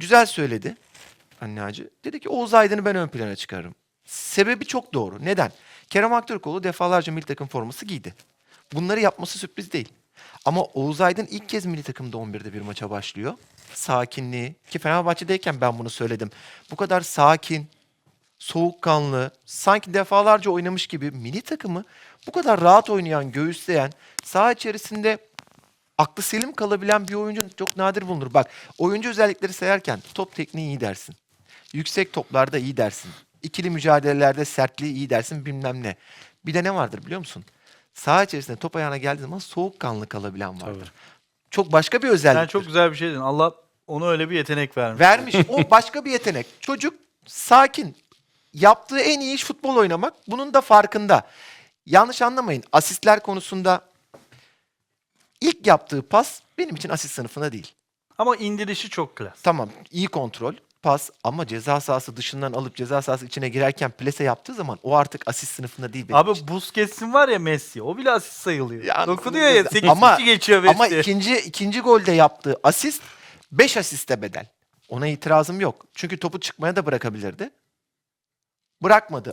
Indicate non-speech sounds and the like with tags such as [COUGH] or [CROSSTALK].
Güzel söyledi anne. Dedi ki Oğuz Aydın'ı ben ön plana çıkarırım. Sebebi çok doğru. Neden? Kerem Aktürkoğlu defalarca milli takım forması giydi. Bunları yapması sürpriz değil. Ama Oğuz Aydın ilk kez milli takımda 11'de bir maça başlıyor. Sakinliği ki Fenerbahçe'deyken ben bunu söyledim. Bu kadar sakin, soğukkanlı, sanki defalarca oynamış gibi milli takımı bu kadar rahat oynayan, göğüsleyen, saha içerisinde aklı selim kalabilen bir oyuncu çok nadir bulunur. Bak oyuncu özellikleri sayarken top tekniği iyi dersin. Yüksek toplarda iyi dersin. İkili mücadelelerde sertliği iyi dersin bilmem ne. Bir de ne vardır biliyor musun? Saha içerisinde top ayağına geldiği zaman soğukkanlı kalabilen vardır. Çok başka bir özellik. Sen çok güzel bir şey dedin. Allah ona öyle bir yetenek vermiş. Vermiş. O [LAUGHS] başka bir yetenek. Çocuk sakin. Yaptığı en iyi iş futbol oynamak. Bunun da farkında. Yanlış anlamayın. Asistler konusunda ilk yaptığı pas benim için asist sınıfında değil. Ama indirişi çok klas. Tamam iyi kontrol, pas ama ceza sahası dışından alıp ceza sahası içine girerken plase yaptığı zaman o artık asist sınıfında değil benim Abi için. Busquets'in var ya Messi. O bile asist sayılıyor. Ya, Dokunuyor ya 8 ama, kişi geçiyor Messi. ama ikinci, ikinci golde yaptığı asist 5 asiste bedel. Ona itirazım yok. Çünkü topu çıkmaya da bırakabilirdi. Bırakmadı.